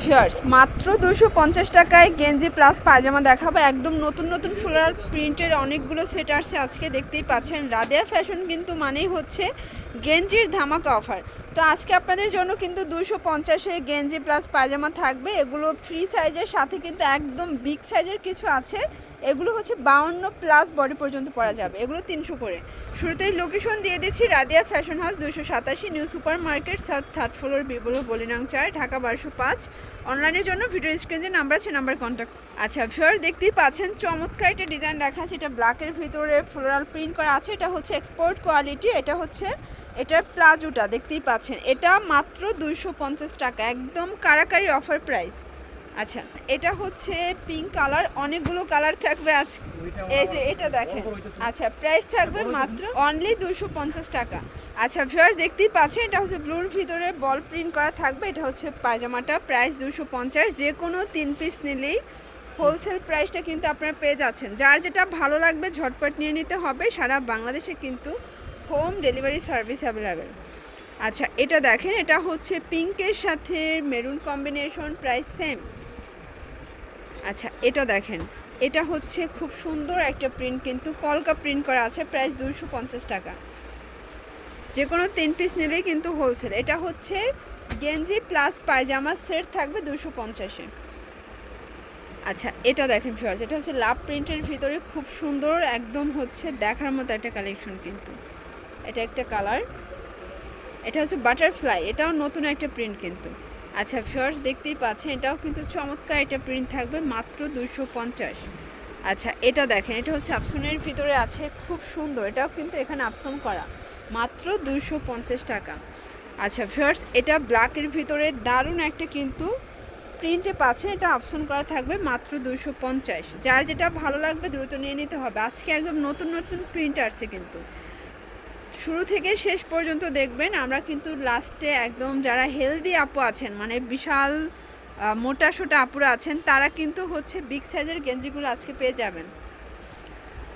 Viewers মাত্র দুশো পঞ্চাশ টাকায় গেঞ্জি প্লাস পায়জামা দেখাবো। একদম নতুন নতুন ফ্লোরাল প্রিন্টের অনেকগুলো সেট আসছে আজকে। দেখতেই পাচ্ছেন রাদিয়া ফ্যাশন কিন্তু মানেই হচ্ছে গেঞ্জির ধামাকা অফার তো আজকে আপনাদের জন্য কিন্তু দুশো পঞ্চাশে গেঞ্জি প্লাস পায়জামা থাকবে। এগুলো ফ্রি সাইজের সাথে কিন্তু একদম বিগ সাইজের কিছু আছে। এগুলো হচ্ছে বাউন্ন প্লাস বডি পর্যন্ত পরা যাবে। এগুলো তিনশো করে। শুরুতেই লোকেশন দিয়ে দিচ্ছি, রাদিয়া ফ্যাশন হাউস দুশো সাতাশি new super market south third floor বিবলো বলিনাং চার ঢাকা বারোশো পাঁচ। অনলাইনের জন্য ভিডিও স্ক্রিনে নাম্বার আছে নাম্বার কন্ট্যাক্ট আচ্ছা ফিওর দেখতেই পাচ্ছেন, চমৎকার একটা ডিজাইন দেখা দেখাচ্ছে। এটা ব্ল্যাকের ভিতরে ফ্লোরাল প্রিন্ট করা আছে। এটা হচ্ছে এক্সপোর্ট কোয়ালিটি এটা হচ্ছে এটার প্লাজোটা, দেখতেই পাচ্ছেন। এটা মাত্র দুইশো পঞ্চাশ টাকা, একদম কারাকারি অফার প্রাইস আচ্ছা এটা হচ্ছে পিঙ্ক কালার অনেকগুলো কালার থাকবে আজ, এই যে এটা দেখেন। আচ্ছা প্রাইস থাকবে মাত্র অনলি দুশো পঞ্চাশ টাকা। আচ্ছা ভিউয়ার্স দেখতেই পাচ্ছেন, এটা হচ্ছে ব্লুর ভিতরে বল প্রিন্ট করা থাকবে। এটা হচ্ছে পায়জামাটা প্রাইস দুশো পঞ্চাশ। যে কোনো তিন পিস নিলেই হোলসেল প্রাইসটা কিন্তু আপনারা পেয়ে যাচ্ছেন। যার যেটা ভালো লাগবে, ঝটপট নিয়ে নিতে হবে। সারা বাংলাদেশে কিন্তু হোম ডেলিভারি সার্ভিস অ্যাভেলেবেল আচ্ছা এটা দেখেন, এটা হচ্ছে পিঙ্কের সাথে মেরুন কম্বিনেশন প্রাইস সেম আচ্ছা এটা দেখেন, এটা হচ্ছে খুব সুন্দর একটা প্রিন্ট কিন্তু কলকা প্রিন্ট করা আছে প্রাইস দুশো পঞ্চাশ টাকা। যে কোনো তিন পিস নিলেই কিন্তু হোলসেল এটা হচ্ছে গেঞ্জি প্লাস পায়জামা সেট থাকবে দুশো পঞ্চাশে। আচ্ছা এটা দেখেন ফিওর্স এটা হচ্ছে লাভ প্রিন্টের ভিতরে খুব সুন্দর, একদম হচ্ছে দেখার মতো একটা কালেকশন কিন্তু। এটা একটা কালার এটা হচ্ছে বাটারফ্লাই এটাও নতুন একটা প্রিন্ট কিন্তু। আচ্ছা ফিওর্স দেখতেই পাচ্ছেন, এটাও কিন্তু চমৎকার একটা প্রিন্ট থাকবে, মাত্র দুশো পঞ্চাশ। আচ্ছা এটা দেখেন, এটা হচ্ছে আপসনের ভিতরে আছে, খুব সুন্দর, এটাও কিন্তু এখানে আপসন করা, মাত্র দুশো পঞ্চাশ টাকা। আচ্ছা ফিওর্স এটা ব্ল্যাকের ভিতরে দারুণ একটা কিন্তু প্রিন্টে পাচ্ছেন, এটা অপশন করা থাকবে মাত্র দুশো পঞ্চাশ। যার যেটা ভালো লাগবে দ্রুত নিয়ে নিতে হবে। আজকে একদম নতুন নতুন প্রিন্ট আসছে কিন্তু। শুরু থেকে শেষ পর্যন্ত দেখবেন, আমরা কিন্তু লাস্টে একদম যারা হেলদি আপু আছেন মানে বিশাল মোটা সোটা আপুরা আছেন, তারা কিন্তু হচ্ছে বিগ সাইজের গেঞ্জিগুলো আজকে পেয়ে যাবেন।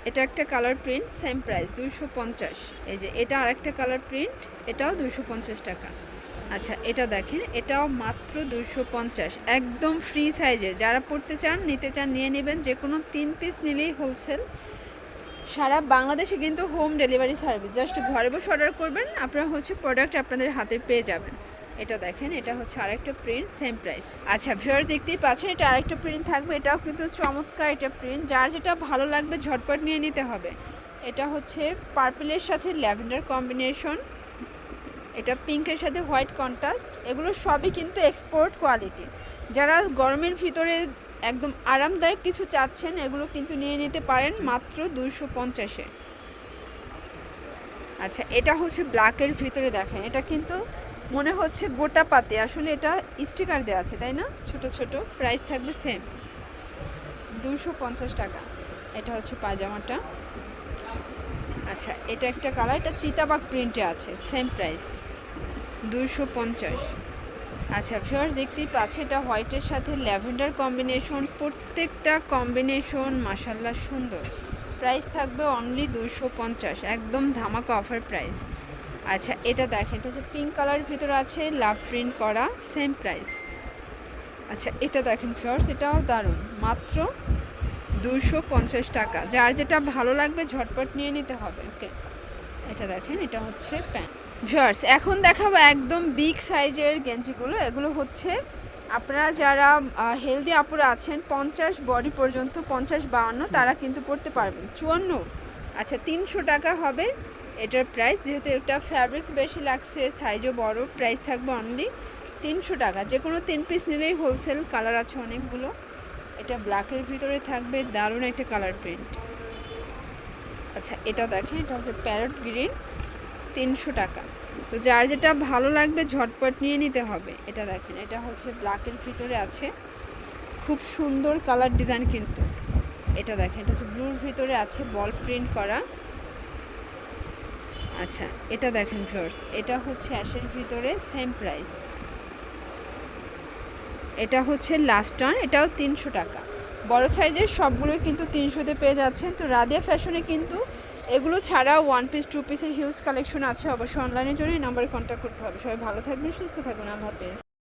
এটা একটা কালার প্রিন্ট সেম প্রাইস দুশো পঞ্চাশ। এই যে এটা আরেকটা কালার প্রিন্ট এটাও দুশো পঞ্চাশ টাকা। আচ্ছা এটা দেখেন, এটাও মাত্র দুশো পঞ্চাশ। একদম ফ্রি সাইজে যারা পড়তে চান, নিতে চান, নিয়ে নেবেন। যে কোনো তিন পিস নিলেই হোলসেল সারা বাংলাদেশে কিন্তু হোম ডেলিভারি সার্ভিস জাস্ট ঘরে বসে অর্ডার করবেন, আপনারা হচ্ছে প্রোডাক্ট আপনাদের হাতে পেয়ে যাবেন। এটা দেখেন, এটা হচ্ছে আরেকটা প্রিন্ট সেম প্রাইস আচ্ছা ভিউয়ার দেখতেই পাচ্ছেন, এটা আরেকটা প্রিন্ট থাকবে। এটাও কিন্তু চমৎকার একটা প্রিন্ট যার যেটা ভালো লাগবে, ঝটপট নিয়ে নিতে হবে। এটা হচ্ছে পার্পেলের সাথে ল্যাভেন্ডার কম্বিনেশন এটা পিঙ্কের সাথে হোয়াইট কন্ট্রাস্ট, এগুলো সবই কিন্তু এক্সপোর্ট কোয়ালিটি যারা গরমের ভিতরে একদম আরামদায়ক কিছু চাচ্ছেন, এগুলো কিন্তু নিয়ে নিতে পারেন মাত্র দুশো পঞ্চাশে। আচ্ছা এটা হচ্ছে ব্ল্যাকের ভিতরে দেখেন, এটা কিন্তু মনে হচ্ছে গোটা পাতে, আসলে এটা স্টিকার দেওয়া আছে, তাই না? ছোট ছোট প্রাইস থাকবে সেম দুশো পঞ্চাশ টাকা, এটা হচ্ছে পায়জামাটা। আচ্ছা এটা একটা কালার এটা চিতাবাগ প্রিন্টে আছে সেম প্রাইস দুশো পঞ্চাশ। আচ্ছা ভিউয়ার্স দেখতেই পাচ্ছে, এটা হোয়াইটের সাথে ল্যাভেন্ডার কম্বিনেশন প্রত্যেকটা কম্বিনেশন মাসাল্লাহ সুন্দর। প্রাইস থাকবে অনলি দুশো পঞ্চাশ, একদম ধামাকা অফার প্রাইস আচ্ছা এটা দেখেন, এটা হচ্ছে পিঙ্ক কালারের ভিতরে আছে লাভ প্রিন্ট করা সেম প্রাইস আচ্ছা এটা দেখেন ফিওর্স এটাও দারুণ। মাত্র দুশো পঞ্চাশ টাকা। যার যেটা ভালো লাগবে ঝটপট নিয়ে নিতে হবে। ওকে এটা দেখেন, এটা হচ্ছে প্যান্ট ভিউয়ার্স এখন দেখাবো একদম বিগ সাইজের গেঞ্জিগুলো। এগুলো হচ্ছে আপনারা যারা হেলদি আপুরা আছেন, পঞ্চাশ বডি পর্যন্ত পঞ্চাশ বাউন্ন, তারা কিন্তু পড়তে পারবেন। চুয়ান্ন। আচ্ছা তিনশো টাকা হবে এটার প্রাইস যেহেতু এটা ফ্যাব্রিক্স বেশি লাগছে সাইজও বড় প্রাইস থাকবে অনলি তিনশো টাকা। যে কোনো তিন পিস নিলেই হোলসেল কালার আছে অনেকগুলো। এটা ব্ল্যাকের ভিতরে থাকবে, দারুণ একটা কালার প্রিন্ট। আচ্ছা এটা দেখেন, এটা হচ্ছে প্যারট গ্রিন, তিনশো টাকা। তো যার যেটা ভালো লাগবে, ঝটপট নিয়ে নিতে হবে। এটা দেখেন, এটা হচ্ছে ব্ল্যাকের ভিতরে আছে। খুব সুন্দর কালার ডিজাইন কিন্তু। এটা দেখেন, এটা হচ্ছে ব্লুর ভিতরে আছে, বল প্রিন্ট করা। আচ্ছা এটা দেখেন ফিওর্স এটা হচ্ছে অ্যাশের ভিতরে, সেম প্রাইস। এটা হচ্ছে লাস্ট টান এটাও তিনশো টাকা। বড় সাইজের সবগুলোই কিন্তু তিনশোতে পেয়ে যাচ্ছেন। তো রাদিয়া ফ্যাশনে কিন্তু এগুলো ছাড়া ওয়ান পিস টু পিসের হিউজ কালেকশন আছে অবশ্যই অনলাইনের জন্যই নাম্বারে কন্ট্যাক্ট করতে হবে। সবাই ভালো থাকবেন, সুস্থ থাকবেন। আল্লাহ হাফেজ।